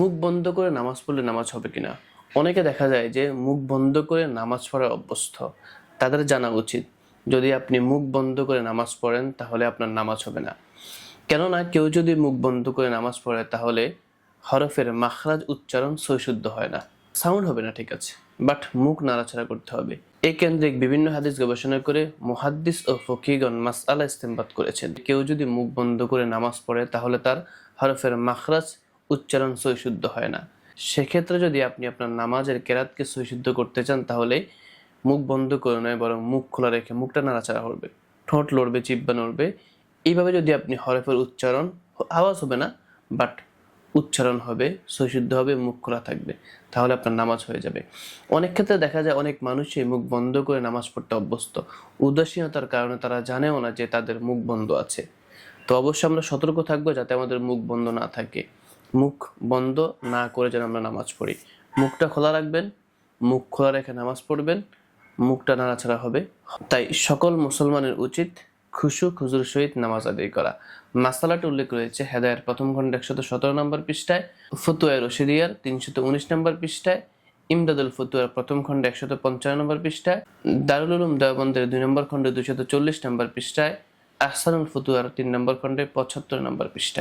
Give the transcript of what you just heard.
মুখ বন্ধ করে নামাজ পড়লে নামাজ হবে কিনা? অনেকে দেখা যায় যে মুখ বন্ধ করে নামাজ পড়ার অভ্যস্ত। তাদের জানা উচিত, যদি আপনি মুখ বন্ধ করে নামাজ পড়েন, তাহলে আপনার নামাজ হবে না। কেননা কেউ যদি মুখ বন্ধ করে নামাজ পড়ে, তাহলে হরফের মাখরাজ উচ্চারণ সৈশুদ্ধ হয় না। সাউন্ড হবে না, ঠিক আছে। বাট মুখ নাড়াচাড়া করতে হবে। এই কেন্দ্রিক বিভিন্ন হাদিস গবেষণা করে মুহাদ্দিস ও ফকিগণ মাসআলা ইস্তেমবাদ করেছেন। কেউ যদি মুখ বন্ধ করে নামাজ পড়ে, তাহলে তার হরফের মাখরাজ উচ্চারণ সৈশুদ্ধ হয় না। সেক্ষেত্রে যদি আপনি আপনার নামাজের কেরাতকে সৈশুদ্ধ করতে চান, তাহলে মুখ বন্ধ করে নয়, বরং মুখ খোলা রেখে মুখটা নাড়াচাড়া করবে। ঠোঁট লড়বে জিব্বা নড়বে। এইভাবে যদি আপনি হরফের উচ্চারণ, আওয়াজ হবে না বাট উচ্চারণ হবে সৈশুদ্ধ হবে, মুখ খোলা থাকবে, তাহলে আপনার নামাজ হয়ে যাবে। অনেক ক্ষেত্রে দেখা যায় অনেক মানুষই মুখ বন্ধ করে নামাজ পড়তে অভ্যস্ত। উদাসীনতার কারণে তারা জানেও না যে তাদের মুখ বন্ধ আছে। তো অবশ্যই আমরা সতর্ক থাকব যাতে আমাদের মুখ বন্ধ না থাকে। মুখ বন্ধ না করে যেন আমরা নামাজ পড়ি। মুখটা খোলা রাখবেন, মুখ খোলা রেখে নামাজ পড়বেন, মুখটা নাড়াছাড়া হবে। তাই সকল মুসলমানের উচিত খুশু খুজুর সহিত নামাজ আদায় করা। মাসালাটি উল্লেখ রয়েছে হেদায়ের প্রথম খণ্ড একশত সতেরো নম্বর পৃষ্ঠায় ফতুয়ায় রশিদিয়ার তিনশত উনিশ নম্বর পৃষ্ঠায়, ইমদাদুল ফতুয়ার প্রথম খণ্ডে একশত পঞ্চান্ন নম্বর পৃষ্ঠায়, দারুল উলুম দেওবন্দের দুই নম্বর খণ্ডে দুইশত চল্লিশ নম্বর পৃষ্ঠায়, আহসানুল ফতুয়ার তিন নম্বর খণ্ডে পঁচাত্তর নম্বর পৃষ্ঠায়।